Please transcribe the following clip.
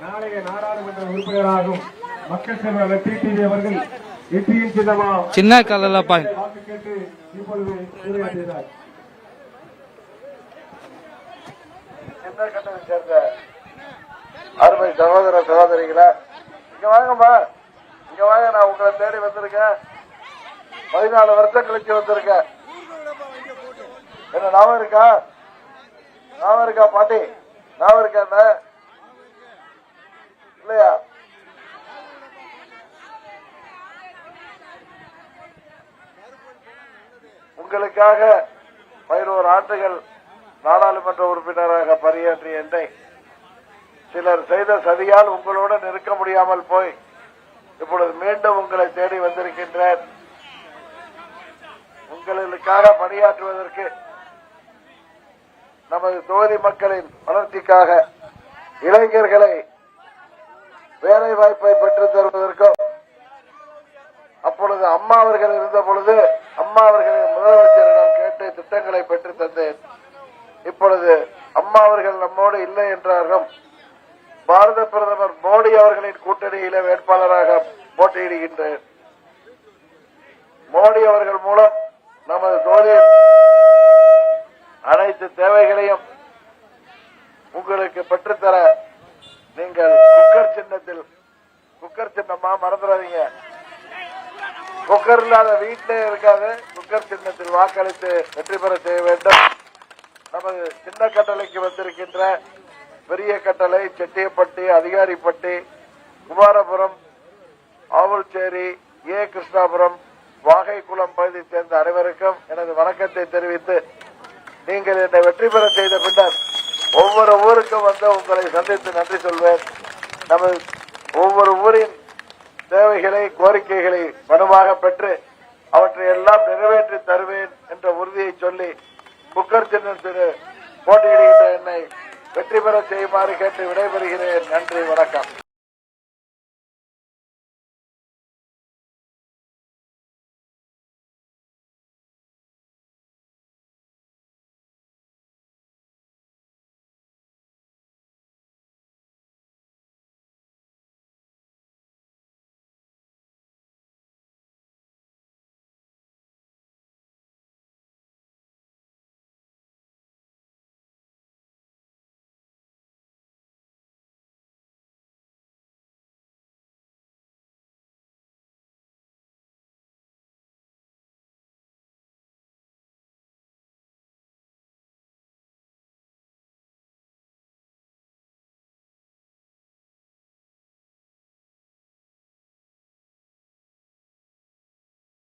நாளைய நாடாளுமன்ற உறுப்பினராகும் மக்கள் செல்வர் டிடிவி அவர்கள் வெற்றியின் சின்னமா சின்ன கலர்ல வாக்கு கேட்டு இப்பொழுது கட்டத்தை சேர்ந்த அருமை சகோதர சகோதரிகளா இங்க வாங்கம்மா. இங்க வாங்க நான் உங்களை தேடி வந்திருக்கேன். பதினாலு வருஷம் கழிச்சு வந்திருக்கேன். என்ன ஞாபகம் இருக்கா? ஞாபகம் இருக்கா பாட்டி? ஞாபகம் இருக்கா என்ன இல்லையா உங்களுக்காக பதினோரு ஆண்டுகள் நாடாளுமன்ற உறுப்பினராக பணியாற்றிய என்னை சிலர் செய்த சதியால் உங்களோடு நிற்க முடியாமல் போய் இப்பொழுது மீண்டும் உங்களை தேடி வந்திருக்கின்றேன். உங்களுக்காக பணியாற்றுவதற்கு நமது தொகுதி மக்களின் வளர்ச்சிக்காக இளைஞர்களை வேலை வாய்ப்பை பெற்றுத் தருவதற்கும் அப்பொழுது அம்மா அவர்கள் இருந்த பொழுது அம்மா அவர்கள் முதலமைச்சரிடம் கேட்டு திட்டங்களை பெற்று தந்தேன். இப்பொழுது அம்மா அவர்கள் நம்மோடு இல்லை என்றார்கள். பாரத பிரதமர் மோடி அவர்களின் கூட்டணியில வேட்பாளராக போட்டியிடுகின்றேன். மோடி அவர்கள் மூலம் நமது தொழில் அனைத்து தேவைகளையும் உங்களுக்கு பெற்றுத்தர நீங்கள் குக்கர் சின்னத்தில் குக்கர் சின்னமா மறந்துடாதீங்க. குக்கர் இல்லாத வீட்டிலே இருக்காது. குக்கர் சின்னத்தில் வாக்களித்து வெற்றி பெற செய்ய வேண்டும். நமது சின்ன கட்டளைக்கு வந்திருக்கின்ற பெரிய கட்டளை செட்டியப்பட்டி அதிகாரிப்பட்டி குமாரபுரம் ஆவல்சேரி ஏ. கிருஷ்ணாபுரம் வாகைக்குளம் பகுதியைச் சேர்ந்த அனைவருக்கும் எனது வணக்கத்தை தெரிவித்து நீங்கள் என்னை வெற்றி பெற செய்த பின்னர் ஒவ்வொரு ஊருக்கும் வந்து உங்களை சந்தித்து நன்றி சொல்வேன். நமது ஒவ்வொரு ஊரின் தேவைகளை கோரிக்கைகளை மனுவாக பெற்று அவற்றை எல்லாம் நிறைவேற்றி தருவேன் என்ற உறுதியை சொல்லி முக்கர்ஜன் திரு போட்டியிடுகின்ற என்னை வெற்றி பெற செய்யுமாறு கேட்டு விடைபெறுகிறேன். நன்றி வணக்கம்.